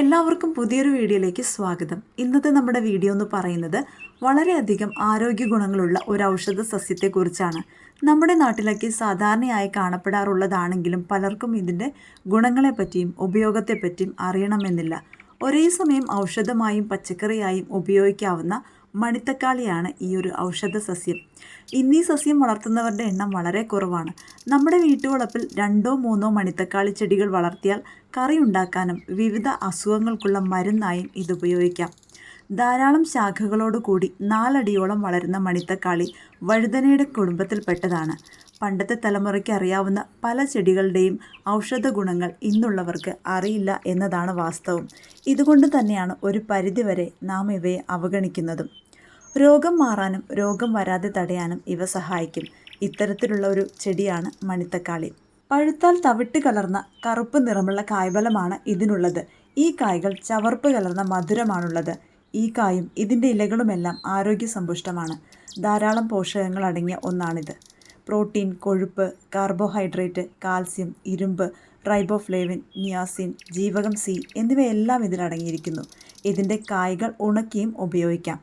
എല്ലാവർക്കും പുതിയൊരു വീഡിയോയിലേക്ക് സ്വാഗതം. ഇന്നത്തെ നമ്മുടെ വീഡിയോ എന്ന് പറയുന്നത് വളരെയധികം ആരോഗ്യ ഗുണങ്ങളുള്ള ഒരു ഔഷധ സസ്യത്തെക്കുറിച്ചാണ്. നമ്മുടെ നാട്ടിലൊക്കെ സാധാരണയായി കാണപ്പെടാറുള്ളതാണെങ്കിലും പലർക്കും ഇതിന്റെ ഗുണങ്ങളെപ്പറ്റിയും ഉപയോഗത്തെപ്പറ്റിയും അറിയണമെന്നില്ല. ഒരേ സമയം ഔഷധമായും പച്ചക്കറിയായും ഉപയോഗിക്കാവുന്ന മണിത്തക്കാളിയാണ് ഈ ഒരു ഔഷധ സസ്യം. ഇന്നീ സസ്യം വളർത്തുന്നവരുടെ എണ്ണം വളരെ കുറവാണ്. നമ്മുടെ വീട്ടുവളപ്പിൽ രണ്ടോ മൂന്നോ മണിത്തക്കാളി ചെടികൾ വളർത്തിയാൽ കറി ഉണ്ടാക്കാനും വിവിധ അസുഖങ്ങൾക്കുള്ള മരുന്നായും ഇത് ഉപയോഗിക്കാം. ധാരാളം ശാഖകളോടുകൂടി നാലടിയോളം വളരുന്ന മണിത്തക്കാളി വഴുതനയുടെ കുടുംബത്തിൽപ്പെട്ടതാണ് പണ്ടത്തെ തലമുറയ്ക്ക് അറിയാവുന്ന പല ചെടികളുടെയും ഔഷധ ഗുണങ്ങൾ ഇന്നുള്ളവർക്ക് അറിയില്ല എന്നതാണ് വാസ്തവം. ഇതുകൊണ്ട് തന്നെയാണ് ഒരു പരിധിവരെ നാം ഇവയെ അവഗണിക്കുന്നതും. രോഗം മാറാനും രോഗം വരാതെ തടയാനും ഇവ സഹായിക്കും. ഇത്തരത്തിലുള്ള ഒരു ചെടിയാണ് മണിത്തക്കാളി. പഴുത്താൽ തവിട്ട് കലർന്ന കറുപ്പ് നിറമുള്ള കായ്ഫലമാണ് ഇതിനുള്ളത്. ഈ കായ്കൾ ചവർപ്പ് കലർന്ന മധുരമാണുള്ളത്. ഈ കായും ഇതിന്റെ ഇലകളുമെല്ലാം ആരോഗ്യസമ്പുഷ്ടമാണ് ധാരാളം പോഷകങ്ങൾ അടങ്ങിയ ഒന്നാണിത്. പ്രോട്ടീൻ കൊഴുപ്പ് കാർബോഹൈഡ്രേറ്റ് കാൽസ്യം ഇരുമ്പ് റൈബോഫ്ലേവിൻ നിയാസിൻ ജീവകം സി എന്നിവയെല്ലാം ഇതിലടങ്ങിയിരിക്കുന്നു ഇതിന്റെ കായ്കൾ ഉണക്കിയും ഉപയോഗിക്കാം.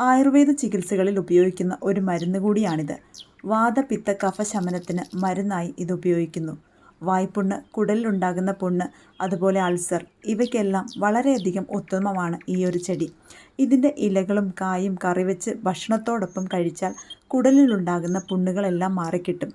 ആയുർവേദ ചികിത്സകളിൽ ഉപയോഗിക്കുന്ന ഒരു മരുന്ന് കൂടിയാണിത്. വാദപിത്ത കഫ ശമനത്തിന് മരുന്നായി ഇത് ഉപയോഗിക്കുന്നു വായ്പുണ്ണ് കുടലിലുണ്ടാകുന്ന പുണ്ണ് അതുപോലെ അൾസർ ഇവയ്ക്കെല്ലാം വളരെയധികം ഉത്തമമാണ് ഈ ഒരു ചെടി. ഇതിന്റെ ഇലകളും കായും കറിവെച്ച് ഭക്ഷണത്തോടൊപ്പം കഴിച്ചാൽ കുടലിലുണ്ടാകുന്ന പുണ്ണുകളെല്ലാം മാറിക്കിട്ടും.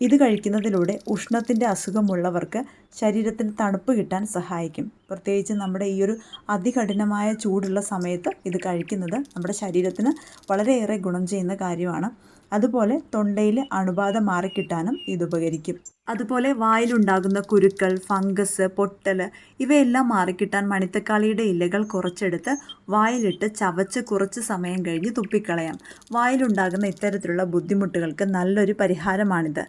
ഇത് കഴിക്കുന്നതിലൂടെ ഉഷ്ണത്തിന്റെ അസുഖമുള്ളവർക്ക് ശരീരത്തിന് തണുപ്പ് കിട്ടാൻ സഹായിക്കും. പ്രത്യേകിച്ച് നമ്മുടെ ഈ ഒരു അതികഠിനമായ ചൂടുള്ള സമയത്ത് ഇത് കഴിക്കുന്നത് നമ്മുടെ ശരീരത്തിന് വളരെയേറെ ഗുണം ചെയ്യുന്ന കാര്യമാണ്. അതുപോലെ തൊണ്ടയിൽ അണുബാധ മാറിക്കിട്ടാനും ഇത് ഉപകരിക്കും. അതുപോലെ വായിലുണ്ടാകുന്ന കുരുക്കൾ ഫംഗസ് പൊട്ടൽ ഇവയെല്ലാം മാറിക്കിട്ടാൻ മണിത്തക്കാളിയുടെ ഇലകൾ കുറച്ചെടുത്ത് വായിലിട്ട് ചവച്ച് കുറച്ച് സമയം കഴിഞ്ഞ് തുപ്പിക്കളയാം. വായിലുണ്ടാകുന്ന ഇത്തരത്തിലുള്ള ബുദ്ധിമുട്ടുകൾക്ക് നല്ലൊരു പരിഹാരമാണിത്.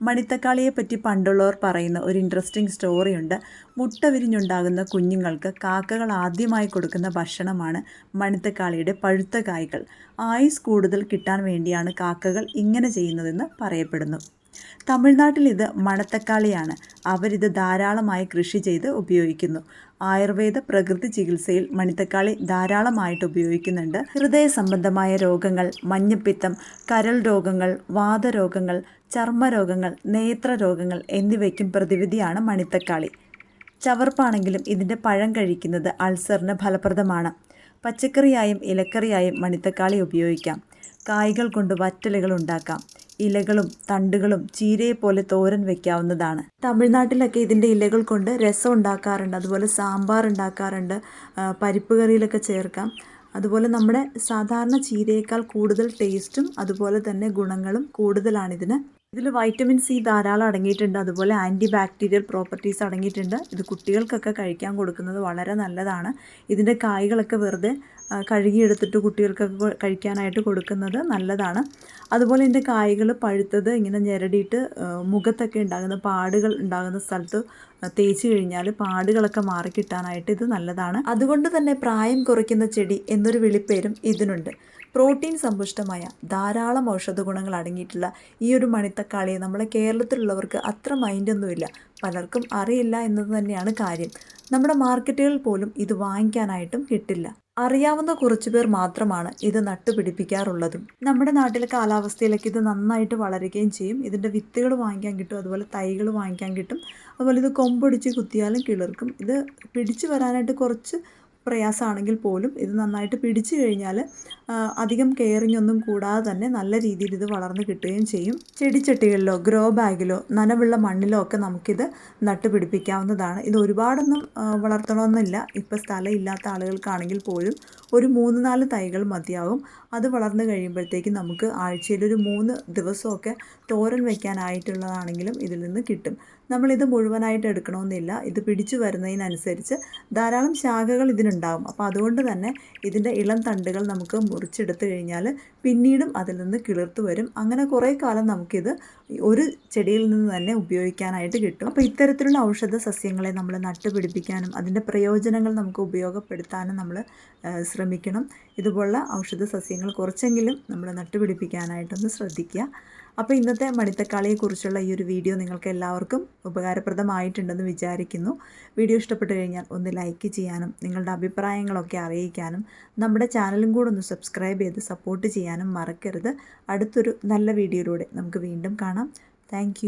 മണിത്തക്കാളിയെ പറ്റി പണ്ടുള്ളവർ പറയുന്ന ഒരു ഇൻട്രസ്റ്റിംഗ് സ്റ്റോറിയുണ്ട് മുട്ട വിരിഞ്ഞുണ്ടാകുന്ന കുഞ്ഞുങ്ങൾക്ക് കാക്കകൾ ആദ്യമായി കൊടുക്കുന്ന ഭക്ഷണമാണ് മണിത്തക്കാളിയുടെ പഴുത്ത കായ്കൾ. ആയുസ് കൂടുതൽ കിട്ടാൻ വേണ്ടിയാണ് കാക്കകൾ ഇങ്ങനെ ചെയ്യുന്നതെന്ന് പറയപ്പെടുന്നു. തമിഴ്നാട്ടിൽ ഇത് മണത്തക്കാളിയാണ്. അവരിത് ധാരാളമായി കൃഷി ചെയ്ത് ഉപയോഗിക്കുന്നു. ആയുർവേദ പ്രകൃതി ചികിത്സയിൽ മണിത്തക്കാളി ധാരാളമായിട്ട് ഉപയോഗിക്കുന്നുണ്ട്. ഹൃദയ സംബന്ധമായ രോഗങ്ങൾ മഞ്ഞപ്പിത്തം കരൾ രോഗങ്ങൾ വാതരോഗങ്ങൾ ചർമ്മരോഗങ്ങൾ നേത്ര രോഗങ്ങൾ എന്നിവയ്ക്കും പ്രതിവിധിയാണ് മണിത്തക്കാളി. ചവർപ്പാണെങ്കിലും ഇതിന്റെ പഴം കഴിക്കുന്നത് അൾസറിന് ഫലപ്രദമാണ്. പച്ചക്കറിയായും ഇലക്കറിയായും മണിത്തക്കാളി ഉപയോഗിക്കാം. കായ്കൾ കൊണ്ട് വറ്റലുകൾ ഉണ്ടാക്കാം. ഇലകളും തണ്ടുകളും ചീരയെ പോലെ തോരൻ വെക്കാവുന്നതാണ്. തമിഴ്നാട്ടിലൊക്കെ ഇതിന്റെ ഇലകൾ കൊണ്ട് രസം ഉണ്ടാക്കാറുണ്ട്. അതുപോലെ സാമ്പാർ ഉണ്ടാക്കാറുണ്ട്. പരിപ്പ് കറിയിലൊക്കെ ചേർക്കാം. അതുപോലെ നമ്മുടെ സാധാരണ ചീരയേക്കാൾ കൂടുതൽ ടേസ്റ്റും അതുപോലെ തന്നെ ഗുണങ്ങളും കൂടുതലാണ് കൂടുതലാണിതിന് ഇതിൽ വൈറ്റമിൻ സി ധാരാളം അടങ്ങിയിട്ടുണ്ട്. അതുപോലെ ആന്റി ബാക്ടീരിയൽ പ്രോപ്പർട്ടീസ് അടങ്ങിയിട്ടുണ്ട്. ഇത് കുട്ടികൾക്കൊക്കെ കഴിക്കാൻ കൊടുക്കുന്നത് വളരെ നല്ലതാണ്. ഇതിന്റെ കായ്കളൊക്കെ വെറുതെ കഴുകിയെടുത്തിട്ട് കുട്ടികൾക്കൊക്കെ കഴിക്കാനായിട്ട് കൊടുക്കുന്നത് നല്ലതാണ്. അതുപോലെ ഇതിന്റെ കായ്കൾ പഴുത്തത് ഇങ്ങനെ ഞെരടിയിട്ട് മുഖത്തൊക്കെ ഉണ്ടാകുന്ന പാടുകൾ ഉണ്ടാകുന്ന സ്ഥലത്ത് തേച്ച് കഴിഞ്ഞാൽ പാടുകളൊക്കെ മാറിക്കിട്ടാനായിട്ട് ഇത് നല്ലതാണ്. അതുകൊണ്ട് തന്നെ പ്രായം കുറയ്ക്കുന്ന ചെടി എന്നൊരു വിളിപ്പേരും ഇതിനുണ്ട്. പ്രോട്ടീൻ സമ്പുഷ്ടമായ ധാരാളം ഔഷധ ഗുണങ്ങൾ അടങ്ങിയിട്ടുള്ള ഈ ഒരു മണിത്തക്കാളിയെ നമ്മളെ കേരളത്തിലുള്ളവർക്ക് അത്ര മൈൻഡൊന്നുമില്ല. പലർക്കും അറിയില്ല എന്നത് തന്നെയാണ് കാര്യം. നമ്മുടെ മാർക്കറ്റുകളിൽ പോലും ഇത് വാങ്ങിക്കാനായിട്ടും കിട്ടില്ല. അറിയാവുന്ന കുറച്ചു പേർ മാത്രമാണ് ഇത് നട്ടുപിടിപ്പിക്കാറുള്ളതും. നമ്മുടെ നാട്ടിലെ കാലാവസ്ഥയിലേക്ക് ഇത് നന്നായിട്ട് വളരുകയും ചെയ്യും. ഇതിന്റെ വിത്തുകൾ വാങ്ങിക്കാൻ കിട്ടും അതുപോലെ തൈകൾ വാങ്ങിക്കാൻ കിട്ടും. അതുപോലെ ഇത് കൊമ്പൊടിച്ച് കുത്തിയാലും കിളിർക്കും. ഇത് പിടിച്ചു വരാനായിട്ട് കുറച്ച് പ്രയാസമാണെങ്കിൽ പോലും ഇത് നന്നായിട്ട് പിടിച്ചു കഴിഞ്ഞാൽ അധികം കെയറിങ് ഒന്നും കൂടാതെ തന്നെ നല്ല രീതിയിൽ ഇത് വളർന്ന് കിട്ടുകയും ചെയ്യും. ചെടിച്ചട്ടികളിലോ ഗ്രോ ബാഗിലോ നനവുള്ള മണ്ണിലോ ഒക്കെ നമുക്കിത് നട്ടുപിടിപ്പിക്കാവുന്നതാണ്. ഇത് ഒരുപാടൊന്നും വളർത്തണമെന്നില്ല. ഇപ്പോൾ സ്ഥലം ഇല്ലാത്ത ആളുകൾക്കാണെങ്കിൽ പോലും ഒരു മൂന്ന് നാല് തൈകൾ മതിയാവും. അത് വളർന്നു കഴിയുമ്പോഴത്തേക്കും നമുക്ക് ആഴ്ചയിൽ ഒരു മൂന്ന് ദിവസമൊക്കെ തോരൻ വയ്ക്കാനായിട്ടുള്ളതാണെങ്കിലും ഇതിൽ നിന്ന് കിട്ടും. നമ്മളിത് മുഴുവനായിട്ട് എടുക്കണമെന്നില്ല. ഇത് പിടിച്ചു വരുന്നതിനനുസരിച്ച് ധാരാളം ശാഖകൾ ഇതിനുണ്ടാകും അപ്പോൾ അതുകൊണ്ട് തന്നെ ഇതിന്റെ ഇളം തണ്ടുകൾ നമുക്ക് മുറിച്ചെടുത്തു കഴിഞ്ഞാൽ പിന്നീടും അതിൽ നിന്ന് കിളിർത്ത് വരും. അങ്ങനെ കുറേ കാലം നമുക്കിത് ഒരു ചെടിയിൽ നിന്ന് തന്നെ ഉപയോഗിക്കാനായിട്ട് കിട്ടും. അപ്പോൾ ഇത്തരത്തിലുള്ള ഔഷധ സസ്യങ്ങളെ നമ്മൾ നട്ടുപിടിപ്പിക്കാനും അതിന്റെ പ്രയോജനങ്ങൾ നമുക്ക് ഉപയോഗപ്പെടുത്താനും നമ്മൾ ശ്രമിക്കണം. ഇതുപോലുള്ള ഔഷധ സസ്യങ്ങൾ കുറച്ചെങ്കിലും നമ്മൾ നട്ടുപിടിപ്പിക്കാനായിട്ടൊന്ന് ശ്രദ്ധിക്കുക. അപ്പോൾ ഇന്നത്തെ മടിത്തക്കാളിയെക്കുറിച്ചുള്ള ഈ ഒരു വീഡിയോ നിങ്ങൾക്ക് എല്ലാവർക്കും ഉപകാരപ്രദമായിട്ടുണ്ടെന്ന് വിചാരിക്കുന്നു. വീഡിയോ ഇഷ്ടപ്പെട്ടു കഴിഞ്ഞാൽ ഒന്ന് ലൈക്ക് ചെയ്യാനും നിങ്ങളുടെ അഭിപ്രായങ്ങളൊക്കെ അറിയിക്കാനും നമ്മുടെ ചാനലും കൂടെ ഒന്ന് സബ്സ്ക്രൈബ് ചെയ്ത് സപ്പോർട്ട് ചെയ്യാനും മറക്കരുത്. അടുത്തൊരു നല്ല വീഡിയോയിലൂടെ നമുക്ക് വീണ്ടും കാണാം. താങ്ക്